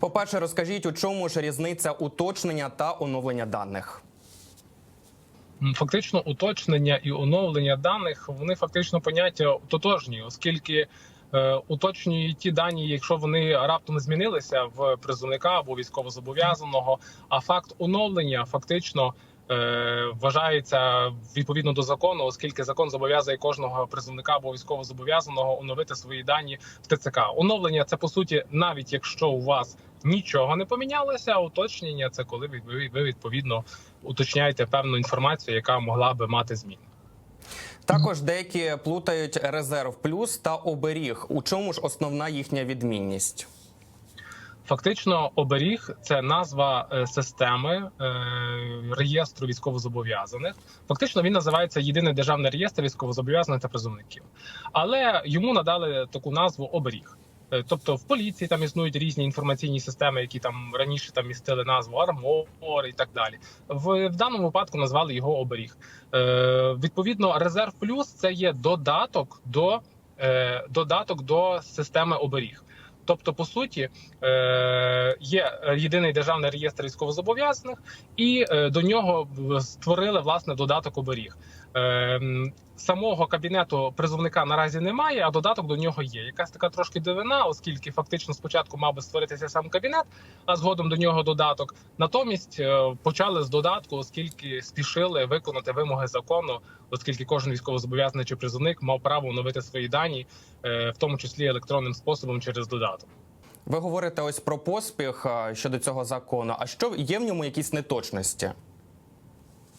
По перше, розкажіть, у чому ж різниця уточнення та оновлення даних? Фактично, уточнення і оновлення даних вони фактично поняття тотожні, оскільки е, уточнюють ті дані, якщо вони раптом змінилися в призовника або військовозобов'язаного. А факт оновлення фактично вважається відповідно до закону, оскільки закон зобов'язує кожного призовника або військовозобов'язаного оновити свої дані в ТЦК. Оновлення це по суті, навіть якщо у вас нічого не помінялося, уточнення це коли ви, відповідно уточняєте певну інформацію, яка могла би мати зміни. Також деякі плутають резерв плюс та оберіг. У чому ж основна їхня відмінність? Фактично, оберіг це назва е, системи е, реєстру військовозобов'язаних. Фактично, він називається Єдиний державний реєстр військовозобов'язаних та призовників, але йому надали таку назву оберіг. Е, Тобто в поліції там існують різні інформаційні системи, які там раніше там містили назву армор і так далі. В, в даному випадку назвали його оберіг. Е, відповідно, резерв плюс це є додаток до, е, додаток до системи оберіг. Тобто, по суті, е, є єдиний державний реєстр військовозобов'язаних, і е, до нього створили власне додаток оберіг. Е, м, Самого кабінету призовника наразі немає, а додаток до нього є. Якась така трошки дивина, оскільки фактично спочатку мав би створитися сам кабінет, а згодом до нього додаток. Натомість е, почали з додатку, оскільки спішили виконати вимоги закону, оскільки кожен військовозобов'язаний чи призовник мав право оновити свої дані, е, в тому числі електронним способом через додаток. Ви говорите ось про поспіх щодо цього закону. А що є в ньому якісь неточності?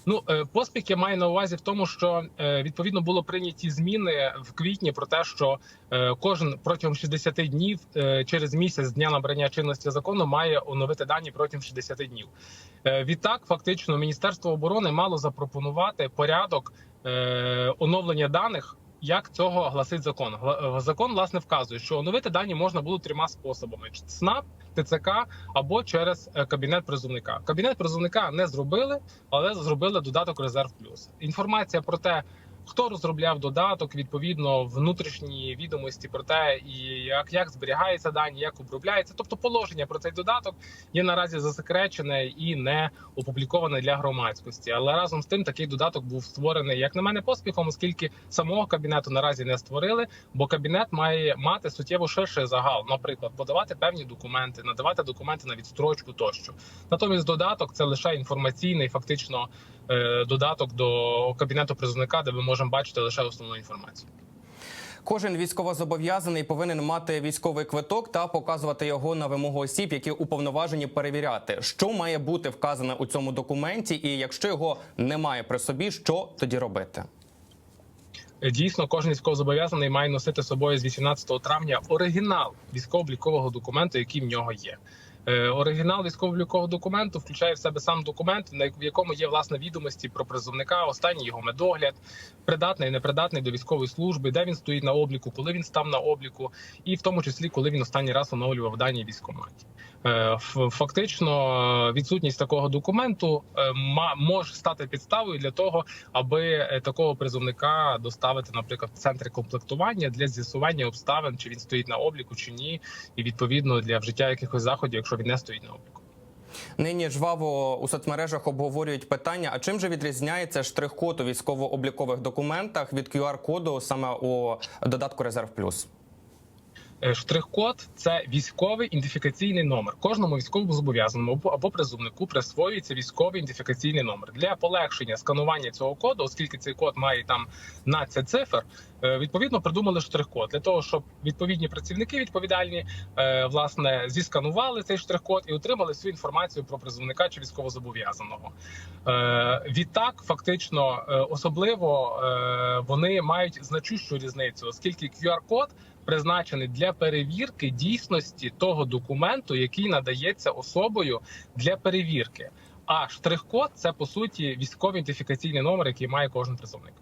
Ну, е, поспіх я маю на увазі в тому, що е, відповідно було прийняті зміни в квітні про те, що е, кожен протягом 60 днів через місяць з дня набрання чинності закону має оновити дані протягом 60 днів. Відтак, фактично, Міністерство оборони мало запропонувати порядок оновлення даних. Як цього гласить закон? Е, Закон власне вказує, що оновити дані можна було трьома способами: СНАП, ТЦК або через е, кабінет призовника. Кабінет призовника не зробили, але зробили додаток Резерв Плюс. Інформація про те, хто розробляв додаток, відповідно внутрішні відомості про те, і як, як зберігаються дані, як обробляється. Тобто положення про цей додаток є наразі засекречене і не опубліковане для громадськості. Але разом з тим такий додаток був створений, як на мене, поспіхом, оскільки самого кабінету наразі не створили, бо кабінет має мати суттєво ширший загал, наприклад, подавати певні документи, надавати документи на відстрочку тощо. Натомість додаток це лише інформаційний, фактично додаток до кабінету призовника, де ми можемо бачити лише основну інформацію. Кожен військовозобов'язаний повинен мати військовий квиток та показувати його на вимогу осіб, які уповноважені перевіряти, що має бути вказане у цьому документі, і якщо його немає при собі, що тоді робити? Е, Дійсно, кожен військовозобов'язаний має носити з собою з 18 травня оригінал військово-облікового документу, який в нього є. Е, Оригінал військово-облікового документу включає в себе сам документ, в якому є власне відомості про призовника, останній його медогляд, придатний, непридатний до військової служби, де він стоїть на обліку, коли він став на обліку, і в тому числі коли він останній раз оновлював дані військоматі. Е, Фактично, е, відсутність такого документу може стати підставою для того, аби такого призовника доставити, наприклад, в центри комплектування для з'ясування обставин, чи він стоїть на обліку, чи ні, і відповідно для вжиття якихось заходів, якщо він не стоїть на обліку. Нині жваво у соцмережах обговорюють питання: а чим же відрізняється штрих-код у військово-облікових документах від QR-коду саме у додатку Резерв Плюс? Е, Штрих-код це військовий ідентифікаційний номер. Кожному військовому зобов'язаному або- призовнику присвоюється військовий ідентифікаційний номер для полегшення сканування цього коду, оскільки цей код має там 12 цифр. е, Відповідно, придумали штрих-код для того, щоб відповідні працівники відповідальні е, власне зісканували цей штрих-код і отримали всю інформацію про призовника чи військовозобов'язаного. Відтак, фактично, особливо вони мають значущу різницю, оскільки QR-код призначений для перевірки дійсності того документу, який надається особою для перевірки. А штрих-код це по суті військовий ідентифікаційний номер, який має кожен призовник.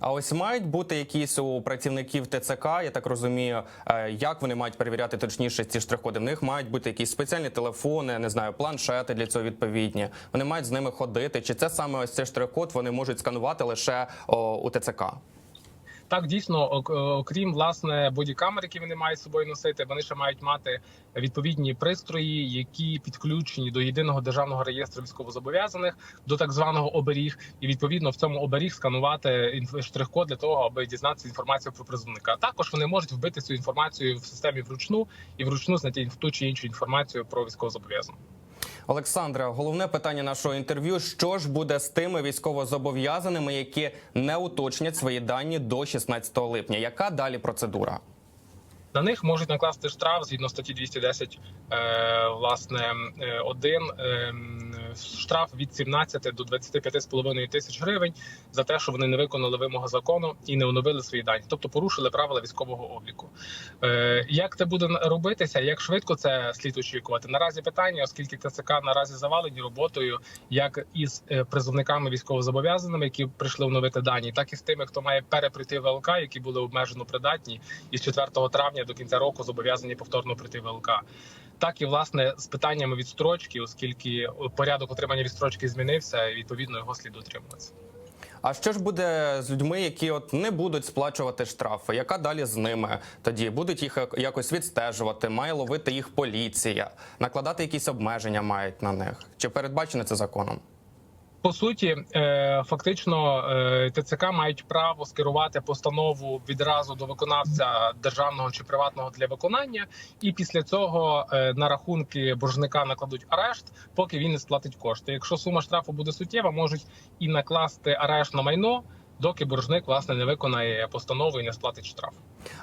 А ось мають бути якісь у працівників ТЦК, я так розумію, е, як вони мають перевіряти точніше ці штрих-коди. В них мають бути якісь спеціальні телефони, не знаю, планшети для цього відповідні. Вони мають з ними ходити. Чи це саме ось цей штрих-код вони можуть сканувати лише о, у ТЦК? Так, дійсно, ок- окрім власне бодікамер, які вони мають з собою носити, вони ще мають мати відповідні пристрої, які підключені до єдиного державного реєстру військовозобов'язаних, до так званого оберіг, і відповідно в цьому оберіг сканувати штрих-код для того, аби дізнатися інформацію про призовника. Також вони можуть вбити цю інформацію в системі вручну і вручну знайти ту чи іншу інформацію про військовозобов'язаних. Олександра, головне питання нашого інтерв'ю: що ж буде з тими військовозобов'язаними, які не уточнять свої дані до 16 липня? Яка далі процедура? На них можуть накласти штраф згідно статті 210, е, власне, е, один е, штраф від 17 до 25,5 тисяч гривень за те, що вони не виконали вимоги закону і не оновили свої дані, тобто порушили правила військового обліку. Е, Як це буде робитися? Як швидко це слід очікувати? Наразі питання, оскільки ТЦК наразі завалені роботою, як із е, призовниками військовозобов'язаними, які прийшли оновити дані, так і з тими, хто має переприйти ВЛК, які були обмежено придатні, і з 4 травня до кінця року зобов'язані повторно прийти ВЛК. Так і власне з питаннями відстрочки, оскільки порядок отримання відстрочки змінився, і відповідно його слід дотримуватися. А що ж буде з людьми, які от не будуть сплачувати штрафи? Яка далі з ними? Тоді будуть їх якось відстежувати, має ловити їх поліція, накладати якісь обмеження мають на них? Чи передбачено це законом? По суті, е, фактично е, ТЦК мають право скерувати постанову відразу до виконавця державного чи приватного для виконання, і після цього е, на рахунки боржника накладуть арешт, поки він не сплатить кошти. Якщо сума штрафу буде суттєва, можуть і накласти арешт на майно, доки боржник власне не виконає постанову і не сплатить штраф.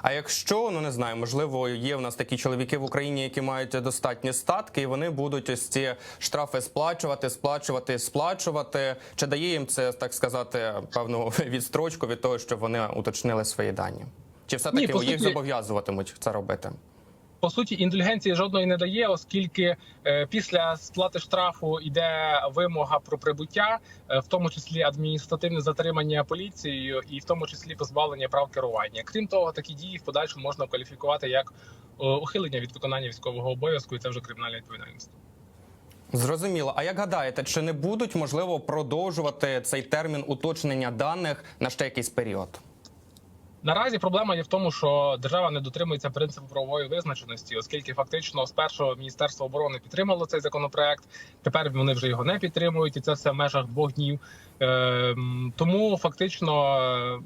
А якщо ну не знаю, можливо, є в нас такі чоловіки в Україні, які мають достатні статки, і вони будуть ось ці штрафи сплачувати, сплачувати, сплачувати. Чи дає їм це так сказати певну відстрочку від того, що вони уточнили свої дані? Чи все таки їх зобов'язуватимуть це робити? По суті, індульгенції жодної не дає, оскільки е, після сплати штрафу йде вимога про прибуття, е, в тому числі адміністративне затримання поліцією, і в тому числі позбавлення прав керування. Крім того, такі дії в подальшому можна кваліфікувати як ухилення від виконання військового обов'язку, і це вже кримінальна відповідальність. Зрозуміло. А як гадаєте, чи не будуть можливо продовжувати цей термін уточнення даних на ще якийсь період? Наразі проблема є в тому, що держава не дотримується принципу правової визначеності, оскільки фактично спершу Міністерство оборони підтримало цей законопроект. Тепер вони вже його не підтримують, і це все в межах двох днів. Ем, Тому фактично е,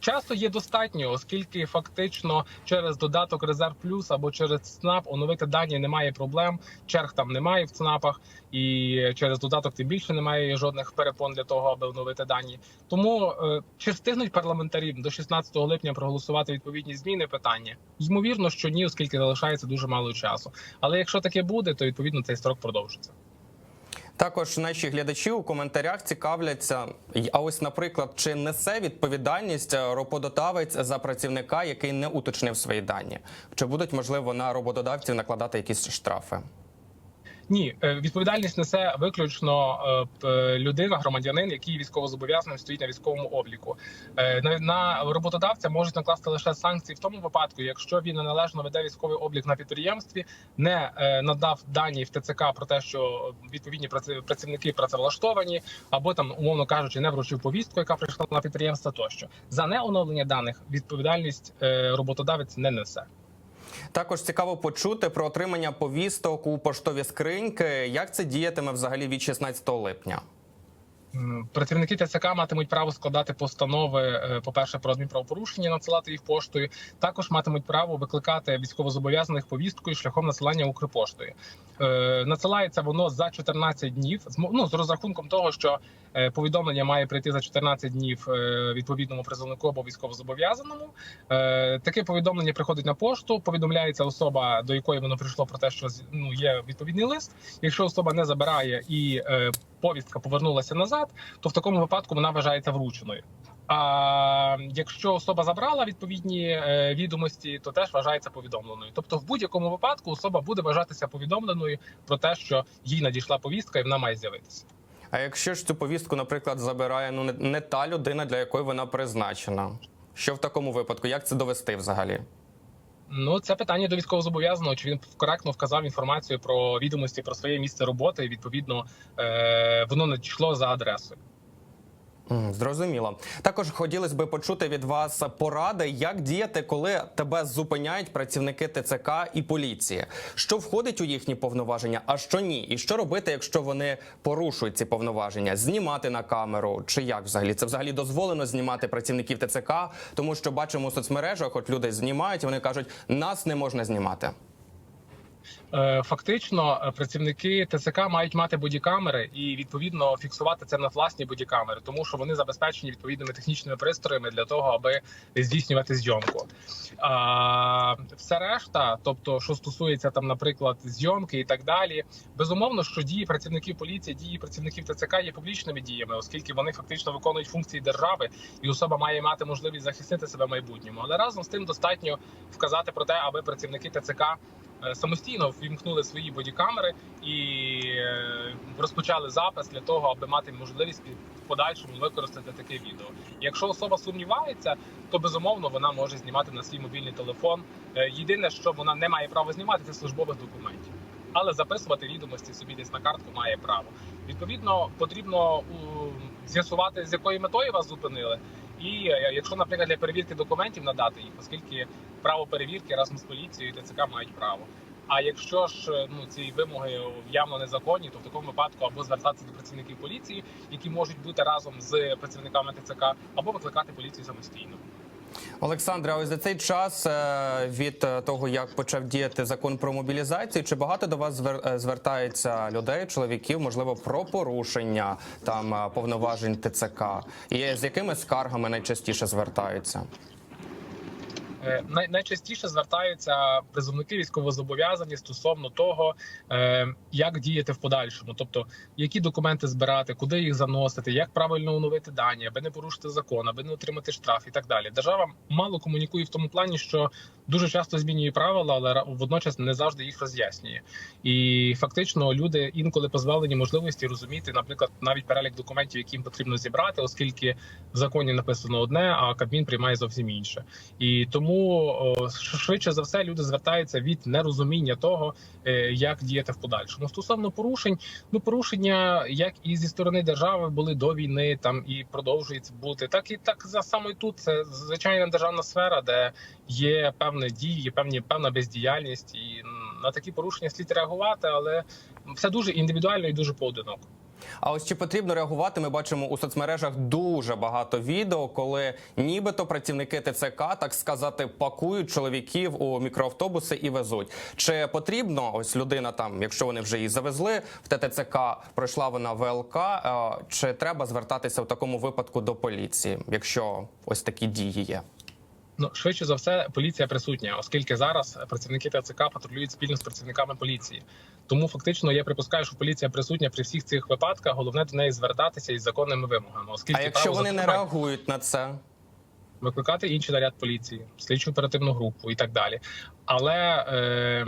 часу є достатньо, оскільки фактично через додаток Резерв Плюс або через ЦНАП оновити дані немає проблем. Черг там немає в ЦНАПах, і через додаток тим більше немає жодних перепон для того, аби оновити дані. Тому е, чи встигнуть парламентарі до 16 липня проголосувати відповідні зміни? Питання ймовірно, що ні, оскільки залишається дуже мало часу. Але якщо таке буде, то відповідно цей строк продовжиться. Також наші глядачі у коментарях цікавляться. А ось, наприклад, чи несе відповідальність е, роботодавець за працівника, який не уточнив свої дані? Чи будуть можливо на роботодавців накладати якісь штрафи? Ні, е, відповідальність несе виключно е, людина, громадянин, який військовозобов'язаним стоїть на військовому обліку. Е, На, роботодавця можуть накласти лише санкції в тому випадку, якщо він неналежно веде військовий облік на підприємстві, не надав дані в ТЦК про те, що відповідні праці- працівники працевлаштовані, або там, умовно кажучи, не вручив повістку, яка прийшла на підприємство. Тощо за неоновлення даних відповідальність роботодавець не несе. Також цікаво почути про отримання повісток у поштові скриньки. Як це діятиме взагалі від 16 липня? Працівники ТЦК матимуть право складати постанови, е, по-перше, про адмінправопорушення, надсилати їх поштою. Також матимуть право викликати військовозобов'язаних повісткою шляхом надсилання Укрпоштою. Е, Надсилається воно за 14 днів, ну, з розрахунком того, що е, повідомлення має прийти за 14 днів відповідному призовнику або військовозобов'язаному. Таке повідомлення приходить на пошту. Повідомляється особа, до якої воно прийшло про те, що ну є відповідний лист. Якщо особа не забирає і повістка повернулася назад, то в такому випадку вона вважається врученою. А якщо особа забрала відповідні е, відомості, то теж вважається повідомленою. Тобто, в будь-якому випадку особа буде вважатися повідомленою про те, що їй надійшла повістка, і вона має з'явитися. А якщо ж цю повістку, наприклад, забирає ну не, не та людина, для якої вона призначена? Що в такому випадку? Як це довести взагалі? Ну, це питання до військовозобов'язаного, чи він коректно вказав інформацію про відомості про своє місце роботи. І відповідно е, воно надійшло за адресою. Зрозуміло. Також хотілося би почути від вас поради, як діяти, коли тебе зупиняють працівники ТЦК і поліції. Що входить у їхні повноваження, а що ні? І що робити, якщо вони порушують ці повноваження? Знімати на камеру чи як взагалі? Це взагалі дозволено знімати працівників ТЦК, тому що бачимо у соцмережах, от люди знімають, вони кажуть, нас не можна знімати. Е, Фактично, е, працівники ТЦК мають мати бодікамери і відповідно фіксувати це на власні бодікамери, тому що вони забезпечені відповідними технічними пристроями для того, аби здійснювати зйомку. А все решта, тобто, що стосується там, наприклад, зйомки і так далі, безумовно, що дії працівників поліції, дії працівників ТЦК є публічними діями, оскільки вони фактично виконують функції держави, і особа має мати можливість захистити себе в майбутньому. Але разом з тим достатньо вказати про те, аби працівники ТЦК самостійно ввімкнули свої бодікамери і е, розпочали запис для того, аби мати можливість в подальшому використати таке відео. Якщо особа сумнівається, то безумовно вона може знімати на свій мобільний телефон. Е, Єдине, що вона не має права знімати, це службових документів. Але записувати відомості собі десь на картку має право. Відповідно, потрібно з'ясувати, з якою метою вас зупинили. І е, якщо, наприклад, для перевірки документів надати їх, оскільки право перевірки разом з поліцією і ТЦК мають право. А якщо ж е, ну ці вимоги явно незаконні, то в такому випадку або звертатися до працівників поліції, які можуть бути разом з працівниками ТЦК, або викликати поліцію самостійно. Олександре, ось за цей час е, від е, того, як почав діяти закон про мобілізацію, чи багато до вас е, звертається людей, чоловіків, можливо, про порушення там повноважень ТЦК? І з якими скаргами найчастіше звертаються? Е, най- найчастіше звертаються призовники військовозобов'язані стосовно того, е, як діяти в подальшому, тобто які документи збирати, куди їх заносити, як правильно оновити дані, аби не порушити закон, аби не отримати штраф і так далі. Держава мало комунікує в тому плані, що дуже часто змінює правила, але водночас не завжди їх роз'яснює. І фактично люди інколи позбавлені можливості розуміти, наприклад, навіть перелік документів, які їм потрібно зібрати, оскільки в законі написано одне, а Кабмін приймає зовсім інше. І тому швидше за все люди звертаються від нерозуміння того, е, як діяти в подальшому. Стосовно порушень, ну порушення як і зі сторони держави були до війни, там і продовжується бути, так і так за саме тут. Це звичайна державна сфера, де є певні дії, певні певна бездіяльність, і на такі порушення слід реагувати, але все дуже індивідуально і дуже поодиноко. А ось чи потрібно реагувати? Ми бачимо у соцмережах дуже багато відео, коли нібито працівники ТЦК, так сказати, пакують чоловіків у мікроавтобуси і везуть. Чи потрібно ось людина там, якщо вони вже її завезли в ТТЦК, пройшла вона ВЛК, е, чи треба звертатися в такому випадку до поліції, якщо ось такі дії є? Ну швидше за все, поліція присутня, оскільки зараз працівники ТЦК патрулюють спільно з працівниками поліції. Тому фактично я припускаю, що поліція присутня при всіх цих випадках. Головне до неї звертатися із законними вимогами, оскільки А якщо вони не реагують на це? Викликати інший наряд поліції, слідчу оперативну групу і так далі. Але е,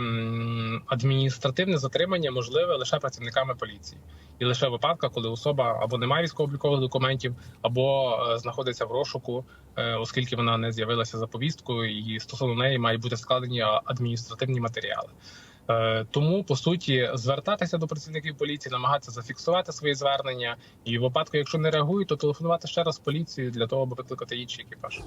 адміністративне затримання можливе лише працівниками поліції, і лише в випадках, коли особа або не має військово-облікових документів, або е, знаходиться в розшуку, е, оскільки вона не з'явилася за повісткою, і стосовно неї мають бути складені адміністративні матеріали. Е, Тому по суті звертатися до працівників поліції, намагатися зафіксувати свої звернення, і в випадку, якщо не реагують, то телефонувати ще раз поліцію для того, аби викликати інший екіпаж.